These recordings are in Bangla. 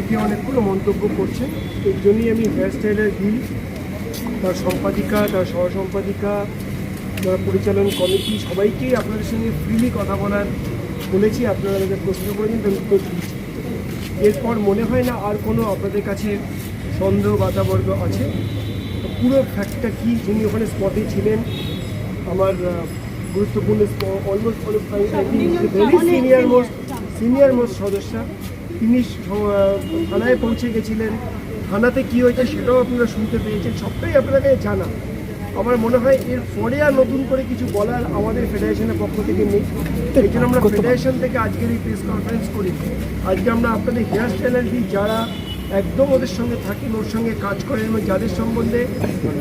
অনেকে অনেকগুলো মন্তব্য করছে। এর জন্যই আমি হেয়ার স্টাইলের বিল তার সম্পাদিকা তার সহ সম্পাদিকা যারা পরিচালন কমিটি সবাইকেই আপনাদের সঙ্গে ফ্রিলি কথা বলার বলেছি। আপনারা যাদের প্রশ্ন করেছেন তার উত্তর দিচ্ছি। এরপর মনে হয় না আর কোনো আপনাদের কাছে সন্দেহ বাতাবর্গ আছে? তো পুরো ফ্যাক্টটা কী? যিনি ওখানে স্পটে ছিলেন আমার গুরুত্বপূর্ণ almost very senior most senior most সদস্য। তিনি থানায় পৌঁছে গেছিলেন। থানাতে কী হয়েছে সেটাও আপনারা শুনতে পেয়েছেন। সবটাই আপনাদের জানা আমার মনে হয় এর পরে আর নতুন করে কিছু বলার আমাদের ফেডারেশনের পক্ষ থেকে নেই। এই জন্য আমরা ফেডারেশন থেকে আজকের এই প্রেস কনফারেন্স করি। আজকে আমরা আপনাদের হেয়ার স্টাইলার দিই যারা একদম ওদের সঙ্গে থাকেন ওর সঙ্গে কাজ করেন এবং যাদের সম্বন্ধে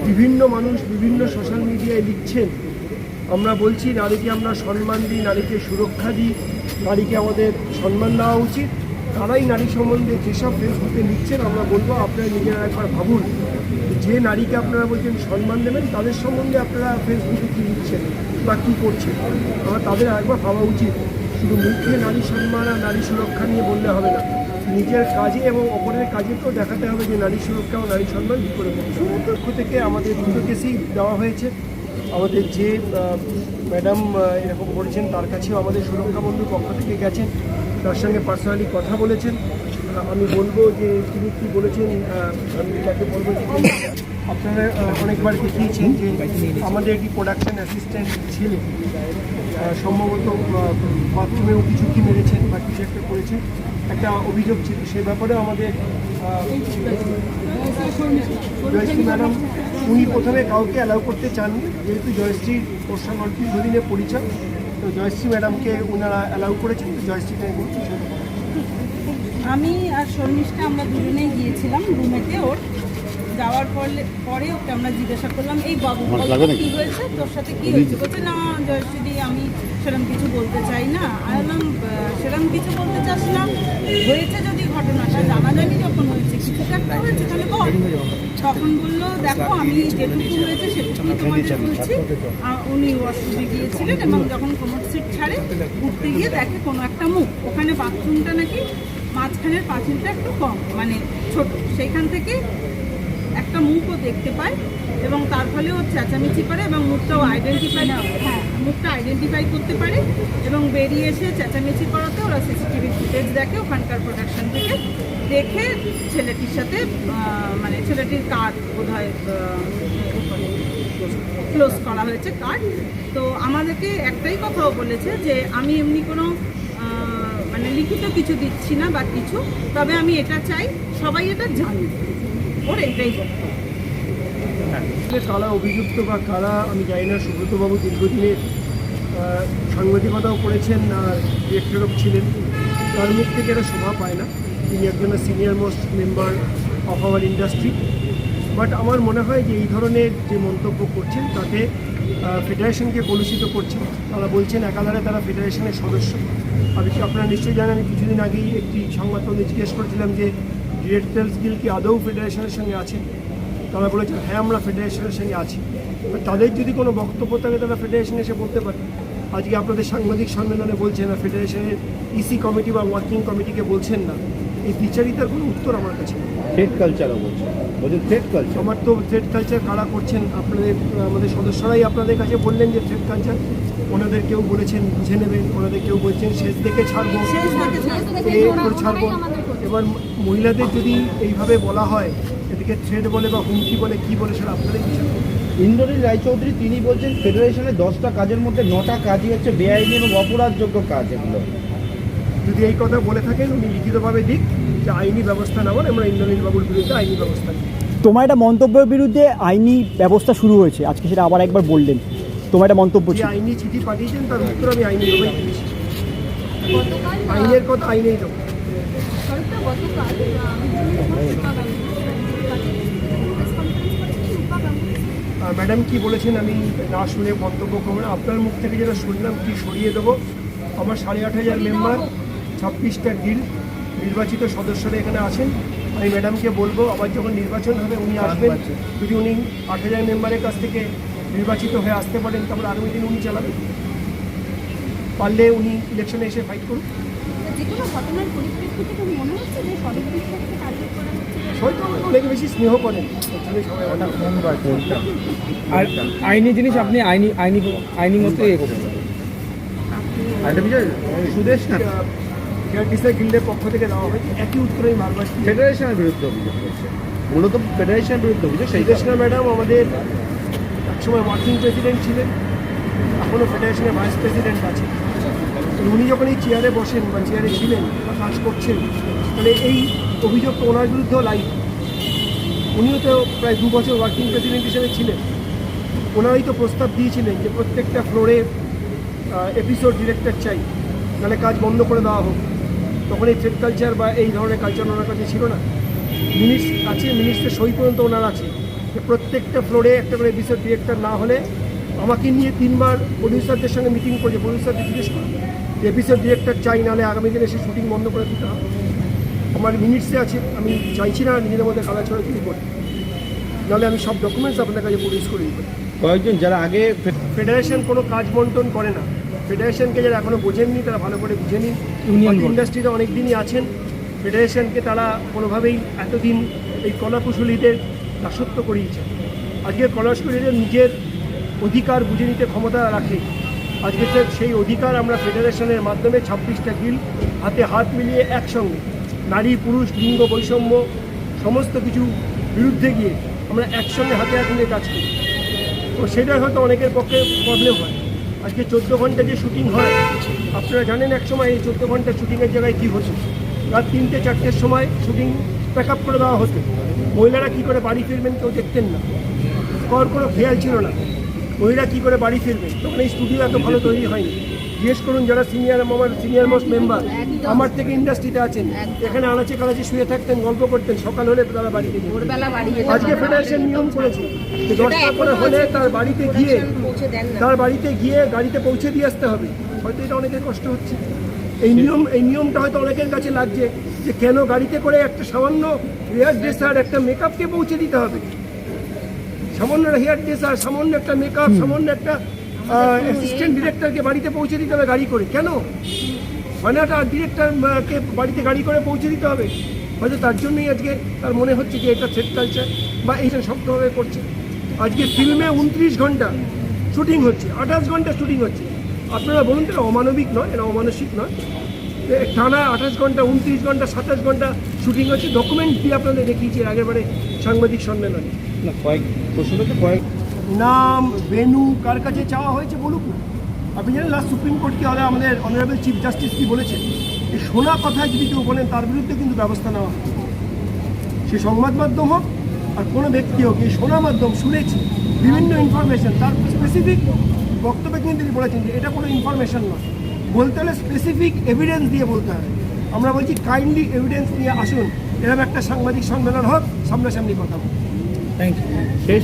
বিভিন্ন মানুষ বিভিন্ন সোশ্যাল মিডিয়ায় লিখছেন আমরা বলছি নারীকে আমরা সম্মান দিই নারীকে সুরক্ষা দিই নারীকে আমাদের সম্মান দেওয়া উচিত। তারাই নারী সম্বন্ধে যেসব ফেসবুকে লিখছেন আমরা বলব আপনারা নিজেরা একবার ভাবুন যে নারীকে আপনারা বলছেন সম্মান দেবেন, তাদের সম্বন্ধে আপনারা ফেসবুকে কী লিখছেন বা কী করছেন? আমরা তাদের একবার ভাবা উচিত। শুধু মুখে নারী সম্মান আর নারী সুরক্ষা নিয়ে বললে হবে না। নিজের কাজে এবং অপরের কাজেকেও দেখাতে হবে যে নারী সুরক্ষা ও নারী সম্মান কী করে। পক্ষ থেকে আমাদের দুটো কেসেই দেওয়া হয়েছে। আমাদের যে ম্যাডাম এরকম করেছেন, তার কাছেও আমাদের সুরক্ষা বন্ধুর পক্ষ থেকে গেছেন। তার সঙ্গে পার্সোনালি কথা বলেছেন। আমি বলব যে, তিনি কী বলেছেন আমি তাকে বলব আপনারা অনেকবার দেখিয়েছেন যে আমাদের একটি প্রোডাকশন অ্যাসিস্ট্যান্ট ছেলে সম্ভবত বাথরুমেও কিছু কি মেরেছেন বা কিছু একটা করেছেন, একটা অভিযোগ ছিল। সে ব্যাপারে আমাদের জয়শ্রী ম্যাডাম, উনি প্রথমে কাউকে অ্যালাউ করতে চাননি যেহেতু জয়শ্রীর ওর অল্প দীর্ঘদিনের পরিচয়। তো জয়শ্রী ম্যাডামকে ওনারা অ্যালাউ করেছেন জয়শ্রীকে আমি আর শর্মিষ্ঠা আমরা দুজনেই গিয়েছিলাম রুমেতে, ওর যাওয়ার পরে পরে ওকে আমরা জিজ্ঞাসা করলাম এই বাবু কি হয়েছে? তোর সাথে কি হয়েছে? বলছে না জয়শ্রী আমি সেরকম কিছু বলতে চাই না। আমি বললাম "আহ, সেরকম কিছু বলতে চাস না। হয়েছে যদি ঘটনাটা জানা যায়নি যখন হয়েছে কিছু একটা হয়েছে তাহলে বল। তখন বলল দেখো আমি যেটুকু হয়েছে সেটুকুই তোমাদের বলছি। উনি ওয়াশরুমে গিয়েছিলেন এবং যখন কোমর সিট ছাড়ে উঠতে গিয়ে দেখে কোনো একটা মুখ। ওখানে বাথরুমটা নাকি মাঝখানের পাঁচিলটা একটু কম মানে ছোট। সেইখান থেকে একটা মুখও দেখতে পায় এবং তার ফলে ও চেঁচামেচি করে এবং মুখটাও আইডেন্টিফাই হ্যাঁ। মুখটা আইডেন্টিফাই করতে পারে এবং বেরিয়ে এসে চেঁচামেচি করাতে ওরা সিসিটিভি ফুটেজ দেখে ওখানকার প্রোডাকশন থেকে দেখে ছেলেটির সাথে মানে ছেলেটির কার্ড বোধ হয় ক্লোজ করা হয়েছে কার্ড তো আমাদেরকে একটাই কথাও বলেছে যে আমি এমনি কোনো মানে লিখিত কিছু দিচ্ছি না বা কিছু তবে আমি এটা চাই সবাই এটা জানে কারা অভিযুক্ত বা কারা, আমি জানি না, সুব্রতবাবু দীর্ঘদিনের সাংবাদিকতাও করেছেন আর ডিরেক্টরও ছিলেন। তার মুখ থেকে এটা শোভা পায় না। তিনি একজন senior most member of our industry but আমার মনে হয় যে এই ধরনের যে মন্তব্য করছেন, তাতে ফেডারেশনকে কলুষিত করছেন। তারা বলছেন একাধারে তারা ফেডারেশনের সদস্য। আমি আপনারা নিশ্চয়ই জানেন, আমি কিছুদিন আগেই একটি সংবাদপত্রে জিজ্ঞেস করেছিলাম যে ডিরেক্টরস গিল কি আদৌ ফেডারেশনের সঙ্গে আছে? তারা বলেছেন হ্যাঁ আমরা ফেডারেশনের সঙ্গে আছি। তাদের যদি কোনো বক্তব্য থাকে তারা ফেডারেশনে এসে বলতে পারে। আজকে আপনাদের সাংবাদিক সম্মেলনে বলছেন না ফেডারেশনের ইসি কমিটি বা ওয়ার্কিং কমিটিকে বলছেন না। এই বিচারিতার কোনো উত্তর আমার কাছে থ্রেড কালচারও বলছে। বলছে থ্রেড কালচার আমার তো থ্রেড কালচার কারা করছেন? আপনাদের আমাদের সদস্যরাই আপনাদের কাছে বললেন যে থ্রেড কালচার ওনাদের কেউ বলেছেন বুঝে নেবেন ওনাদের কেউ বলছেন শেষ দেখে ছাড়বো ছাড়বো। এবার মহিলাদের যদি এইভাবে বলা হয় এদিকে থ্রেড বলে বা হুমকি বলে কি বলে সেটা আপনাদের কিছু ইন্দ্রনীল রায়চৌধুরী তিনি বলছেন ফেডারেশনের দশটা কাজের মধ্যে নটা কাজই হচ্ছে বেআইনি এবং অপরাধযোগ্য কাজ এগুলো। যদি এই কথা বলে থাকেন উনি লিখিতভাবে দিক যে আইনি ব্যবস্থা নেওয়ার আমরা ইন্দ্রনীল বাবুর বিরুদ্ধে আইনি ব্যবস্থা তোমার একটা মন্তব্যের বিরুদ্ধে আইনি ব্যবস্থা শুরু হয়েছে আজকে সেটা আবার একবার বললেন। তোমার একটা মন্তব্য যে ছিল। আইনি চিঠি পাঠিয়েছেন তার উত্তর আমি আইনিভাবেই দিয়েছি। আইনের কথা আইনেই দেবো ম্যাডাম কি বলেছেন আমি না শুনে মন্তব্য করব না। আপনার মুখ থেকে যেটা শুনলাম কি সরিয়ে দেবো? আমার সাড়ে আট হাজার মেম্বার ছাব্বিশটা ডিল নির্বাচিত সদস্যরা এখানে আছেন। আমি ম্যাডামকে বলব আবার যখন নির্বাচন হবে উনি আসবেন। যদি উনি আট হাজার মেম্বারের কাছ থেকে নির্বাচিত হয়ে আসতে পারেন তারপরে আগামী দিন উনি চালাবেন। পারলে উনি ইলেকশনে এসে ফাইট করুন। মনে অনেক বেশি স্নেহ করেন আর আইনি জিনিস আপনি আইনি আইনি আইনি মতো করবেন সুদেশ না? গিল্ডের পক্ষ থেকে দেওয়া হয়েছে একই উত্তরেই ফেডারেশনের বিরুদ্ধে অভিযোগ করছে। মূলত ফেডারেশনের বিরুদ্ধে অভিযোগ সেই কৃষ্ণা ম্যাডাম আমাদের একসময় ওয়ার্কিং প্রেসিডেন্ট ছিলেন এখনও ফেডারেশনের ভাইস প্রেসিডেন্ট আছে উনি যখন এই চেয়ারে বসেন বা চেয়ারে ছিলেন বা কাজ করছেন, তাহলে এই অভিযোগ তো ওনার বিরুদ্ধেও লাইভ উনিও তো প্রায় দু বছর ওয়ার্কিং প্রেসিডেন্ট হিসেবে ছিলেন। ওনারাই তো প্রস্তাব দিয়েছিলেন যে প্রত্যেকটা ফ্লোরে এপিসোড ডিরেক্টর চাই, নাহলে কাজ বন্ধ করে দেওয়া হোক। তখন এই থ্রেড কালচার বা এই ধরনের কালচার ওনার কাছে ছিল না। মিনিটস আছে মিনিটসের সই পর্যন্ত ওনার আছে। প্রত্যেকটা ফ্লোরে একটা করে এপিসোড ডিরেক্টর না হলে আমাকে নিয়ে তিনবার প্রডিউসারদের সঙ্গে মিটিং করে প্রডিউসারদের জিজ্ঞেস করে এপিসোড ডিরেক্টর চাই নাহলে আগামী দিনে এসে শুটিং বন্ধ করে দিতে হবে। আমার মিনিটসে আছে আমি চাইছি না নিজেদের মধ্যে কালা ছড়া কিছু করি নাহলে আমি সব ডকুমেন্টস আপনার কাছে প্রডিউস করে দিই কয়েকজন যারা আগে ফেডারেশন কোনো কাজ বন্টন করে না। ফেডারেশনকে যারা এখনও বোঝেননি তারা ভালো করে বুঝে নিন board. ইন্ডাস্ট্রিতে অনেক দিনই আছেন। ফেডারেশনকে তারা কোনোভাবেই এতদিন এই কলাকুশলীদের দাসত্ব করিয়েছে আজকে কলাকুশলীদের নিজের অধিকার বুঝে নিতে ক্ষমতা রাখে। আজকে সেই অধিকার আমরা ফেডারেশনের মাধ্যমে ছাব্বিশটা গিল হাতে হাত মিলিয়ে একসঙ্গে নারী, পুরুষ, লিঙ্গ, বৈষম্য সমস্ত কিছু বিরুদ্ধে গিয়ে আমরা একসঙ্গে হাতে হাত মিলিয়ে কাজ করি। তো সেটা হয়তো অনেকের পক্ষে প্রবলেম হয়। আজকে চোদ্দ ঘণ্টা যে শুটিং হয়, আপনারা জানেন এক সময় এই চোদ্দ ঘণ্টা শুটিংয়ের জায়গায় কী হতো? রাত তিনটে, চারটের সময় শুটিং প্যাক আপ করে দেওয়া হতো। মহিলারা কী করে বাড়ি ফিরবেন কেউ দেখতেন না। কর কোনো খেয়াল ছিল না। মহিলা কী করে বাড়ি ফিরবেন? তখন এই স্টুডিও এত ভালো তৈরি হয়নি। জিজ্ঞেস করুন যারা সিনিয়র আমার সিনিয়র মোস্ট মেম্বার আমার থেকে ইন্ডাস্ট্রিতে আছেন। এখানে আনাচে কানাচে শুয়ে থাকতেন গল্প করতেন সকাল হলে তারা বাড়িতে আজকে ফেডারেশন নিয়ম করেছে। যে দশটা করে হলে তার বাড়িতে গিয়ে পৌঁছে দেন না। তার বাড়িতে গিয়ে গাড়িতে পৌঁছে দিয়ে আসতে হবে। হয়তো এটা অনেকের কষ্ট হচ্ছে। এই নিয়ম এই নিয়মটা হয়তো অনেকের কাছে লাগছে। যে কেন গাড়িতে করে একটা সামান্য হেয়ার ড্রেসার একটা মেকআপকে পৌঁছে দিতে হবে? সামান্য হেয়ার ড্রেসার সামান্য একটা মেকআপ সামান্য একটা অ্যাসিস্ট্যান্ট ডিরেক্টরকে বাড়িতে পৌঁছে দিতে হবে গাড়ি করে। কেন? মানে একটা ডিরেক্টরকে বাড়িতে গাড়ি করে পৌঁছে দিতে হবে? হয়তো তার জন্যই আজকে তার মনে হচ্ছে যে এটা সেট কালচার বা এইটা শক্তভাবে করছে। আজকে ফিল্মে উনত্রিশ ঘণ্টা শুটিং হচ্ছে আঠাশ ঘণ্টা শুটিং হচ্ছে। আপনারা বলুন তো এটা অমানবিক নয় এটা অমানসিক নয়। টানা আঠাশ ঘণ্টা উনত্রিশ ঘণ্টা সাতাশ ঘণ্টা শুটিং হচ্ছে। ডকুমেন্ট দিয়ে আপনাদের দেখিয়েছি আগেরবারে সাংবাদিক সম্মেলনে। না কয়েক প্রশ্নটা কয়েক নাম ভেনু কার কাছে চাওয়া হয়েছে বলুক না। আপনি জানেন লাস্ট সুপ্রিম কোর্ট কি হলে আমাদের অনারেবল চিফ জাস্টিস কি বলেছেন? যে শোনা কথায় যদি কেউ বলেন তার বিরুদ্ধে কিন্তু ব্যবস্থা নেওয়া হবে। সে সংবাদ মাধ্যম হোক আর কোনো ব্যক্তি হোক এই শোনা মাধ্যম শুনেছি বিভিন্ন ইনফরমেশন তার স্পেসিফিক বক্তব্যে কিন্তু তিনি বলেছেন যে এটা কোনো ইনফরমেশন নয়। বলতে হলে স্পেসিফিক এভিডেন্স দিয়ে বলতে হবে আমরা বলছি কাইন্ডলি এভিডেন্স নিয়ে আসুন। এরকম একটা সাংবাদিক সম্মেলন হোক, সামনাসামনি কথা থ্যাংক ইউ